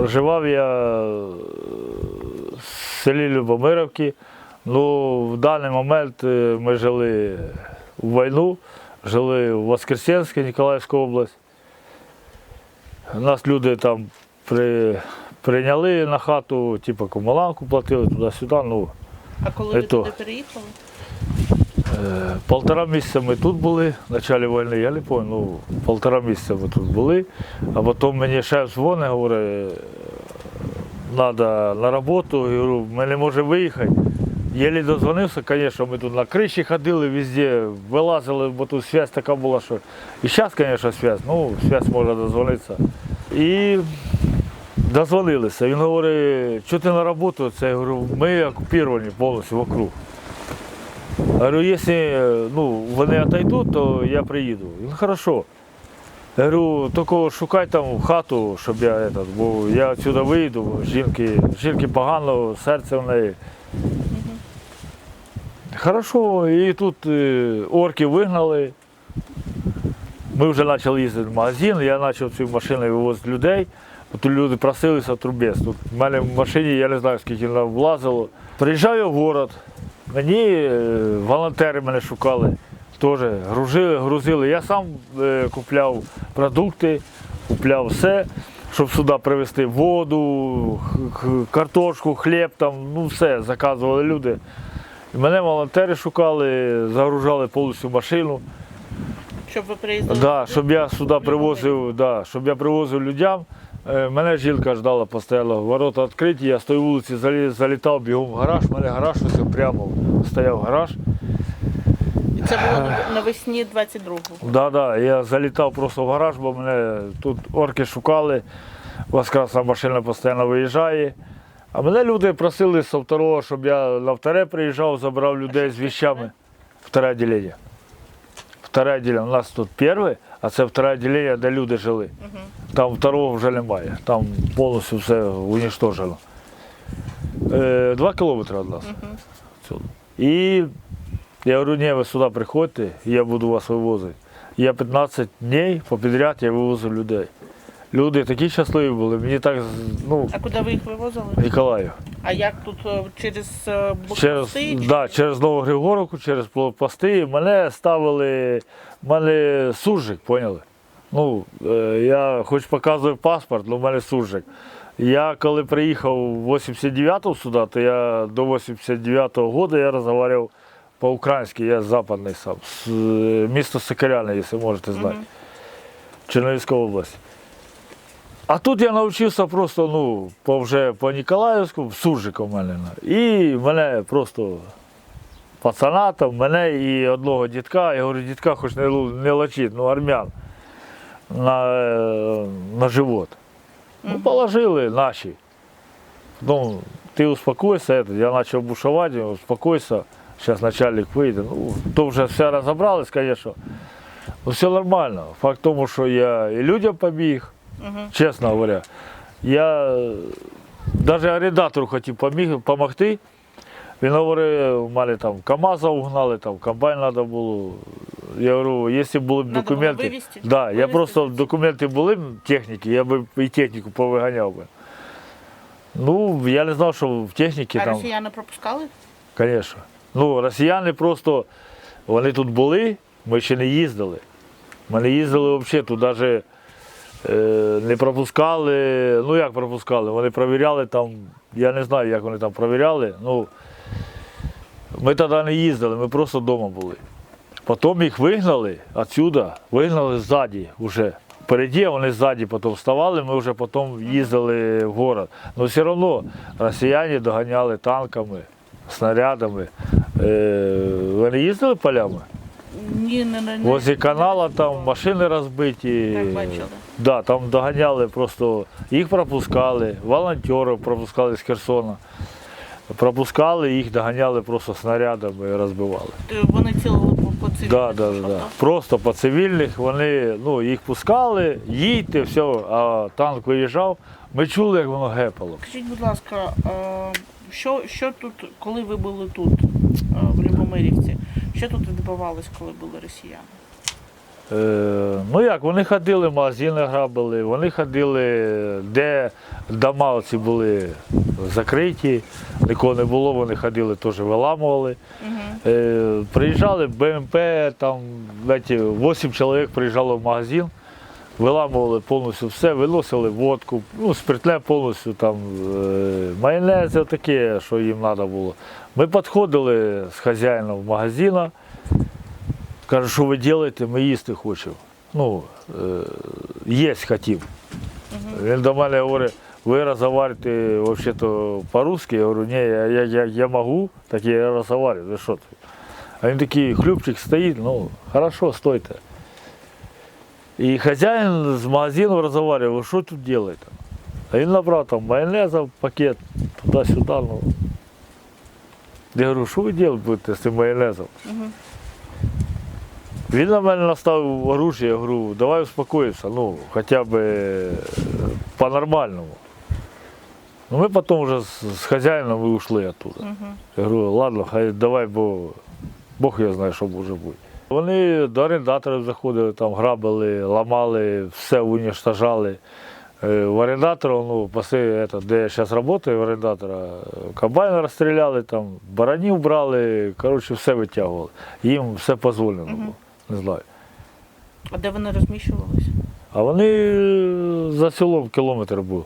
Проживав я е, в селі Любомировки. Ну, в даний момент е, ми жили в війну, жили в Воскресенській, Ніколаївська область. Нас люди там при, прийняли на хату, типу комуналку платили туди-сюди. Ну, А коли ви Ето. туди переїхали? Е, Полтора місяця ми тут були, в початку війни, я не пам'ятаю, ну, полтора місяця ми тут були, а потім мені шеф дзвонить, говорить, треба на роботу, я говорю, ми не можемо виїхати. Єлі дозвонився, звісно, ми тут на криші ходили, везде вилазили, бо тут зв'язь така була, що і зараз, звісно, зв'язь, ну, зв'язь може дозвонитися. І дозвонилися. Він говорить, що ти на роботу? Це я говорю, ми окуповані повністю вокруг. Говорю, якщо ну, вони отойдуть, то я приїду. Він хорошо. Я говорю, тільки шукай там хату, щоб я этот, бо я відсюди вийду, жінки, жінки погано, серце в неї. Хорошо, і тут е, орки вигнали. Ми вже почали їздити в магазин, я почав цією машиною вивозити людей. Тут люди просилися трубець. Тут в мене в машині, я не знаю, скільки нам влазило. Приїжджаю в город, мені е, волонтери мене шукали, теж грузили, грузили. Я сам е, купляв продукти, купляв все, щоб сюди привезти воду, картошку, хліб, там, ну все, заказували люди. Мене волонтери шукали, загружали повністю машину. Щоб ви приїздили? Да, щоб я сюди привозив, да, щоб я привозив людям. Е, Мене жінка ждала, постояла, ворота відкриті, я з тої вулиці залітав бігом в гараж, У мене гараж ось прямо стояв гараж. І це було навесні 22-го. Да, да, я залітав просто в гараж, бо мене тут орки шукали, воскресна машина постійно виїжджає. А мене люди просили з второго, щоб я на вторе приїжджав, забрав людей з вещами. Вторе відділення. Вторе відділення. У нас тут перше, а це вторе відділення, де люди жили. Там второго вже немає. Там повністю все уничтожено. Е, два кілометри від нас. Отсюда. І я говорю, ні, ви сюди приходьте, я буду вас вивозити. Я 15 днів попідряд я вивозив людей. Люди такі щасливі були, мені так, з- ну, А куди ви їх вивозили? Ніколаїв. А як тут е, через е, Через, блокпости? чи- да, через Новогригоровку, через блокпости мене ставили, мене суржик, поняли? Ну, е, я хоч показую паспорт, але в мене суржик. Я коли приїхав 89-го сюди, то я до 89-го року я розмовляв по-українськи, я западний сам, з місто Сокиряне, якщо можете знати, Чернігівська область. А тут я навчився просто, ну, по вже по Ніколаївську, суржик у мене. І мене просто пацана там, мене і одного дітка, я говорю, дітка хоч не, не лочить, ну армян на, е, на живот. Ну, положили наші. Ну, ти успокойся, я почав бушувати, успокойся, зараз начальник вийде. Ну, то вже все розібрались, звісно. Ну, все нормально. Факт тому, що я і людям побіг, Мгм. чесно говоря. Я навіть орендатору хотів поміг, допомогти. Він говорить, у мене там КАМАЗа угнали, там комбайн треба було. Я говорю, якщо були б Надо було документи. вивезти, да, я просто документи були б техніки, я б і техніку повиганяв би. Ну, я не знав, що в техніці А там. росіяни пропускали? Звісно. Ну, росіяни просто, вони тут були, ми ще не їздили. Ми не їздили взагалі, тут навіть е, не пропускали. Ну як пропускали? Вони перевіряли там, я не знаю, як вони там перевіряли. Ну, ми тоді не їздили, ми просто вдома були. Потім їх вигнали відсюди, вигнали ззаді вже. Впереді вони ззаді потім вставали, ми вже потім їздили в город. Але все одно росіяни доганяли танками, снарядами. Е, вони їздили полями? Ні, не, не, не. Возле канала там машини розбиті. Так, бачили. Да, там доганяли просто, їх пропускали, волонтерів пропускали з Херсона. Пропускали, їх доганяли просто снарядами і розбивали. Вони цілили по, цивільних. Да, да, да, да. Просто по цивільних вони ну, їх пускали, їдьте, все, а танк виїжджав. Ми чули, як воно гепало. Скажіть, будь ласка, е, що, що тут, коли ви були тут, е, в Любомирівці, що тут відбувалось, коли були росіяни? Е, ну як, вони ходили, магазини грабили, вони ходили, де дома оці були закриті, нікого не було, вони ходили, теж виламували. Е, приїжджали БМП, там знаєте, 8 чоловік приїжджало в магазин, виламували повністю все, виносили водку, ну, спиртне повністю, там, е, майонез таке, що їм треба було. Ми підходили з хазяїном магазину, каже, що ви робите, ми їсти хочемо. Ну, е, їсть хотів. Він до мене говорить, ви розговорюєте взагалі по-русски? Я говорю, ні, я, я, я, я можу, так я розговорю, ви що ти? А він такий, хлюпчик стоїть, ну, хорошо, стойте. І хазяїн з магазину розговорює, ви що тут робите? А він набрав там майонеза, пакет, туди-сюди. Ну. Я говорю, що ви робити будете з цим майонезом? Він на мене наставив оружие, я говорю, давай успокоїмося, ну, хоча б е, по-нормальному. Ну, ми потім вже з, з хазяїном і ушли оттуда. Я говорю, ладно, хай давай, бо Бог його знає, що може бути. Вони до орендаторів заходили, там грабили, ламали, все уничтожали. Е, В орендатора, ну, після, это, де я зараз працюю, в орендатора, комбайн розстріляли, там, баранів брали, коротше, все витягували. Їм все дозволено було. Не знаю. А де вони розміщувалися? А вони е, за селом кілометр був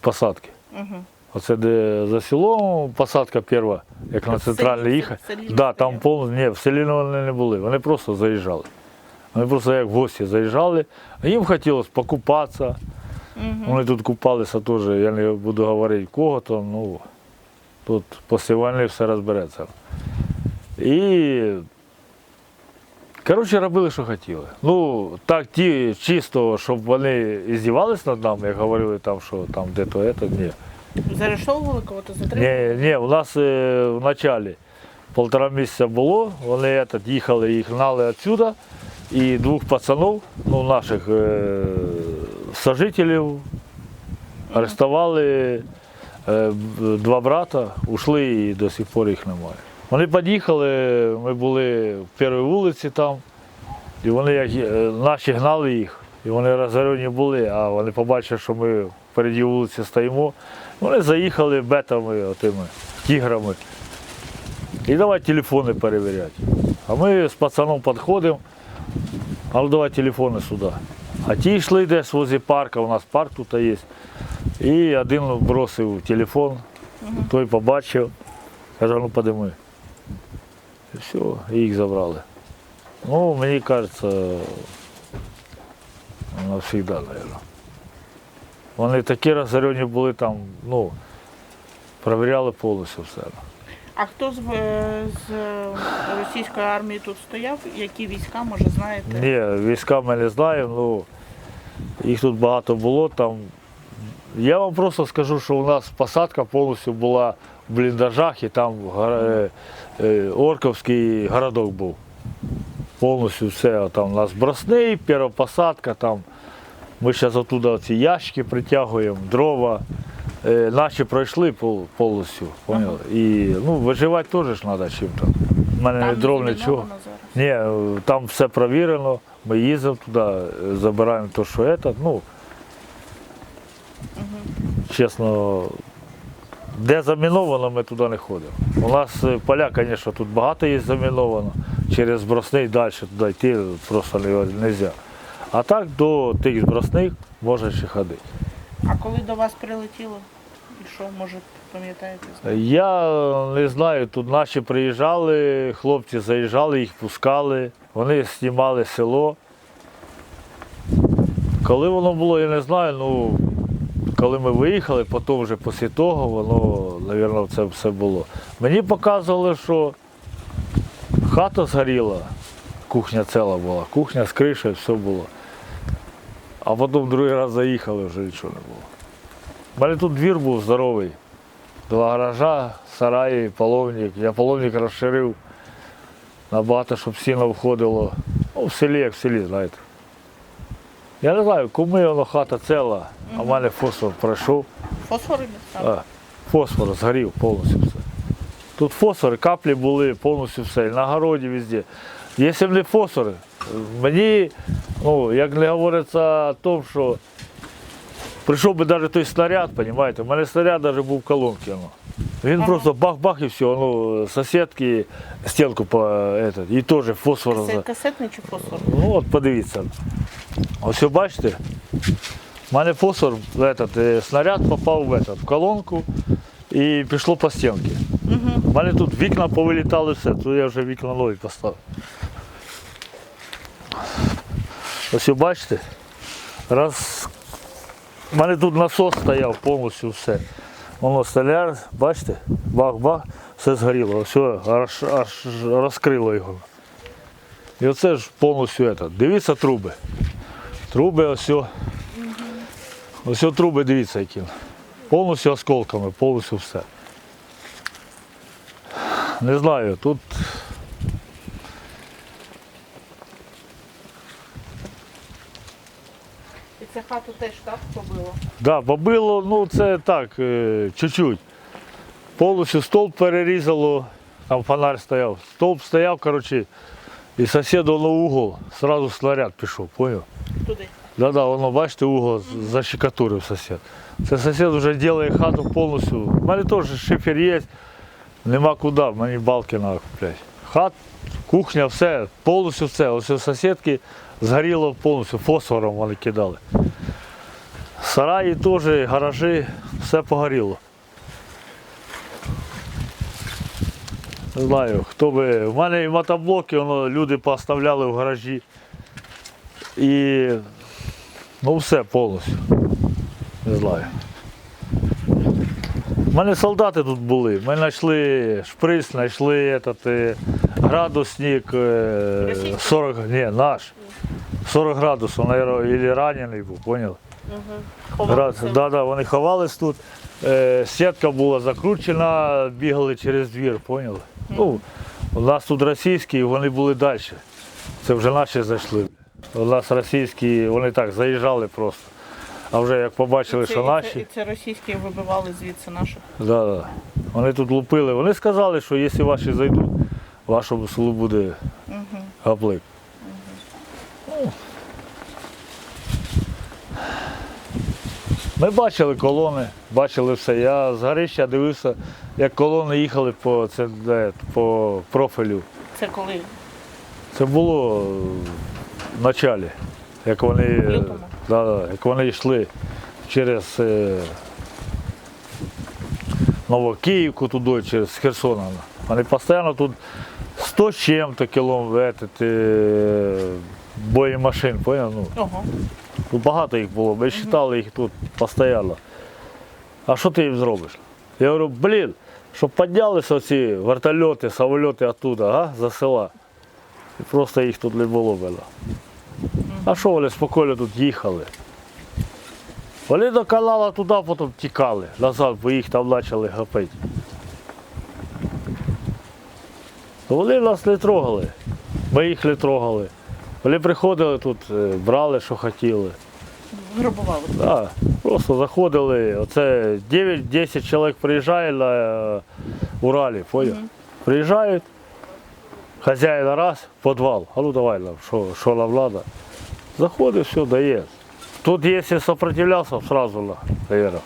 посадки. Угу. Оце де за селом посадка перша, як на центральний їхати. Да, там повністю, ні, в селі вони не були, вони просто заїжджали. Вони просто як в гості заїжджали, а їм хотілося покупатися. Вони тут купалися теж, я не буду говорити кого то, ну тут після війни все розбереться. І коротше робили, що хотіли. Ну, так ті чисто, щоб вони іздівались над нами, як говорили там, що там де-то, це, ні. Заарештовували кого-то затримали? Ні, ні, у нас е, в началі полтора місяця було, вони этот, їхали, їх гнали відсюди, і двох пацанів, ну, наших е, сожителів, арестували е, два брата, ушли і до сих пор їх немає. Вони під'їхали, ми були в першій вулиці там, і вони як е, наші гнали їх, і вони розорені були, а вони побачили, що ми впереді вулиці стоїмо. Вони заїхали бетами, отими, тіграми. І давай телефони перевіряти. А ми з пацаном підходимо, а ну давай телефони сюди. А ті йшли десь возле парка, у нас парк тут є. І один бросив телефон, той побачив, каже, ну подими. І все, їх забрали. Ну, мені кажеться, навсегда, мабуть. Вони такі розорені були там, ну, перевіряли повністю все. А хто з, е, з російської армії тут стояв? Які війська, може, знаєте? Ні, війська ми не знаємо, ну їх тут багато було там. Я вам просто скажу, що у нас посадка повністю була в бліндажах і там е, е, Орковський городок був. Повністю все. Там у нас бросний, перша посадка, там ми зараз оттуда ці ящики притягуємо, дрова. Е, Наші пройшли повністю, поняли? І ну, виживати теж ж треба чим-то. У мене Там не дров нічого. Ні, там все провірено, ми їздимо туди, забираємо те, що це. Ну, чесно, де заміновано, ми туди не ходимо. У нас е, поля, звісно, тут багато є заміновано. Через збросний далі туди йти просто не можна. А так до тих збросних можна ще ходити. А коли до вас прилетіло? І що, може, пам'ятаєте? Я не знаю, тут наші приїжджали, хлопці заїжджали, їх пускали, вони знімали село. Коли воно було, я не знаю, ну коли ми виїхали, потім вже після того воно, мабуть, це все було. Мені показували, що хата згоріла, кухня ціла була, кухня з кришею, все було. А потім другий раз заїхали, вже нічого не було. У мене тут двір був здоровий. Два гаража, сараї, половник. Я половник розширив набагато, щоб сіно входило. Ну, в селі, як в селі, знаєте. Я не знаю, куми воно хата ціла, а в мене фосфор пройшов. Фосфори там? А, фосфор згорів повністю все. Тут фосфор, каплі були, повністю все. і На городі везде. Якщо б не фосфор, мені, ну, як не говориться о тому, що прийшов би навіть той снаряд, розумієте, у мене снаряд навіть був в колонці. Ну. Він Ага. просто бах-бах і все, ну, сусідки стінку по этот, і теж фосфор. Це касетний чи фосфор? Ну от подивіться. Ось бачите, в мене фосфор, в этот, е, снаряд попав в, этот, в колонку і пішло по стінці. Угу. У мене тут вікна повилітали все, тут я вже вікна нові поставив. Ось ви бачите, раз у мене тут насос стояв повністю все. Воно столяр, бачите, бах-бах, все згоріло, все аж, аж розкрило його. І оце ж повністю это. Дивіться труби. Труби ось. о. Ось труби, дивіться які. Повністю осколками, повністю все. Не знаю, тут І це хату теж так побило. да, побило, ну це так, е, чуть-чуть. Повністю стовп перерізало, там фонарь стояв. Стовп стояв, коротше, і сусіду на угол, одразу снаряд пішов, поняв? Туди. Да-да, воно, бачите, угол защекотурив сусід. Це сусід вже робить хату повністю. У мене теж шифер є, нема куди, мені балки треба купляти. Хат, кухня, все, повністю все. Ось у сусідки згоріло повністю, фосфором вони кидали. Сараї теж, гаражі, все погоріло. Не знаю, хто би. У мене і мотоблоки, воно, люди поставляли в гаражі. І Ну все повністю. Не знаю. У мене солдати тут були. Ми знайшли шприц, знайшли этот, е, градусник е, 40, ні, наш. 40 градусів, мабуть, і ранений був, поняв? Угу. Град, да, да, вони ховались тут. Е, сітка була закручена, бігали через двір, поняли? Ну, у нас тут російські, вони були далі. Це вже наші зайшли. У нас російські, вони так заїжджали просто. А вже як побачили, Це, що це, наші, і це російські вибивали звідси наших. да, да. вони тут лупили. Вони сказали, що якщо ваші зайдуть, вашому селу буде Угу. гаплик. Ну. Ми бачили колони, бачили все. Я з горища дивився, як колони їхали по, це, де, по профілю. Це коли? Це було в началі, як вони, е, да, як вони йшли через е, Новокиївку туди, через Херсона. Вони постійно тут 100 з чим-то кілометрів е, боємашин, поняв? Ну, Ого. Тут багато їх було, ми читали їх тут постійно. А що ти їм зробиш? Я говорю, блін, щоб піднялися оці вертольоти, самольоти оттуда, а, за села. І просто їх тут не було. Було. А що вони спокійно тут їхали? Вони до канала туди, потім тікали назад, бо їх там почали гапити. Вони нас не трогали, ми їх не трогали. Вони приходили тут, е, брали, що хотіли. Грабували. Да, просто заходили. Оце 9-10 чоловік приїжджає на е, Уралі, поняв? Приїжджають, хазяїн раз, підвал. А ну давай що, що нам треба. Заходить, все, дає. Тут, якщо сопротивлявся, одразу на, наверное.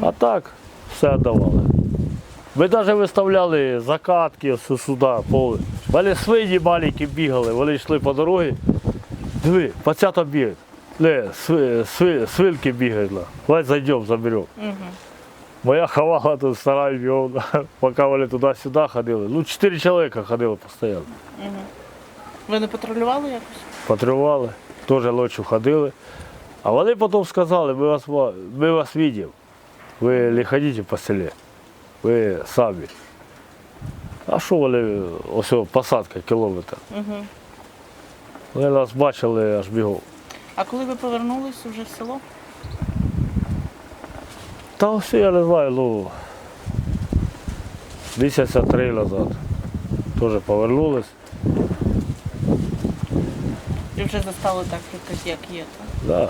А так, все віддавали. Ми навіть виставляли закатки сюди, поле. Вони свині маленькі бігали, вони йшли по дорозі. Диви, пацята бігають. Не, сви, сви, свинки бігають. Давай зайдемо, заберемо. Моя ховала тут стара бігом, поки вони туди-сюди ходили. Ну, чотири чоловіка ходили постійно. Угу. Ви не патрулювали якось? Патрулювали, теж ночі ходили. А вони потім сказали, ми вас, ва- ми вас бачимо. Ви не ходіть по селі. Ви самі. А що вони, ось посадка кілометр. Угу. Вони нас бачили аж бігом. А коли ви повернулись вже в село? Та ось я не знаю, ну місяця три назад. Теж повернулись. І вже застало так, якось як є. так? Да.